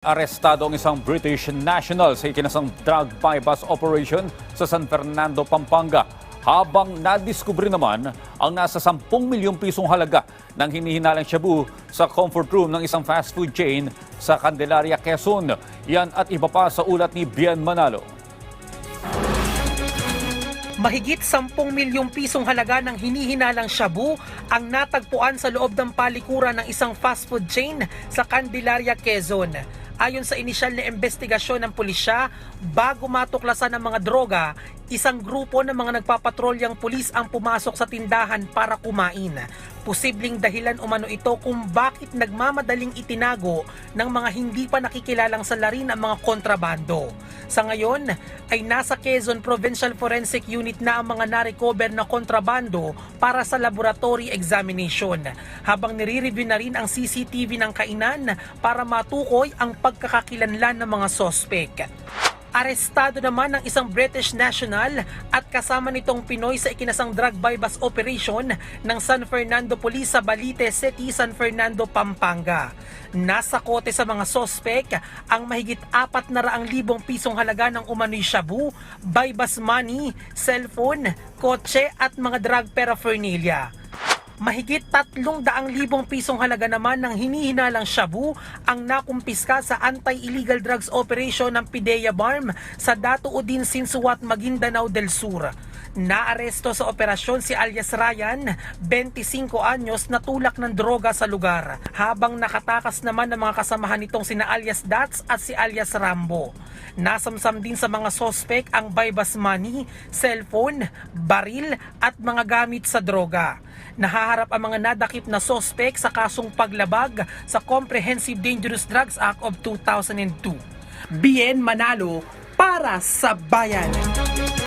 Arestado ang isang British national sa ikinasang drug bypass operation sa San Fernando, Pampanga. Habang nadiskubre naman ang nasa 10 milyong pisong halaga ng hinihinalang shabu sa comfort room ng isang fast food chain sa Candelaria, Quezon. Yan at iba pa sa ulat ni Bien Manalo. Mahigit 10 milyong pisong halaga ng hinihinalang shabu ang natagpuan sa loob ng palikuran ng isang fast food chain sa Candelaria, Quezon. Ayon sa inisyal na investigasyon ng pulisya, bago matuklasan ang mga droga, isang grupo ng mga nagpapatrolyang pulis ang pumasok sa tindahan para kumain. Posibleng dahilan umano ito kung bakit nagmamadaling itinago ng mga hindi pa nakikilalang salarin ang mga kontrabando. Sa ngayon ay nasa Quezon Provincial Forensic Unit na ang mga narecover na kontrabando para sa laboratory examination. Habang nire-review na rin ang CCTV ng kainan para matukoy ang pagkakakilanlan ng mga sospek. Arestado naman ng isang British national at kasama nitong Pinoy sa ikinasang drug bypass operation ng San Fernando Police sa Balite City, San Fernando, Pampanga. Nasa kote sa mga sospek ang mahigit apat na raang libong pisong halaga ng umano'y shabu, bypass money, cellphone, kotse at mga drug paraphernalia. Mahigit 300,000 pisong halaga naman ng hinihinalang shabu ang nakumpiska sa Anti-Illegal Drugs Operation ng Pidea Barm sa Datuudin Sinsuat, Maguindanao del Sur. Naaresto sa operasyon si alias Ryan, 25 anyos na tulak ng droga sa lugar, habang nakatakas naman ng mga kasamahan nitong sina alias Dats at si alias Rambo. Nasamsam din sa mga sospek ang bypass money, cellphone, baril at mga gamit sa droga. Nahaharap ang mga nadakip na sospek sa kasong paglabag sa Comprehensive Dangerous Drugs Act of 2002. Bien Manalo para sa bayan.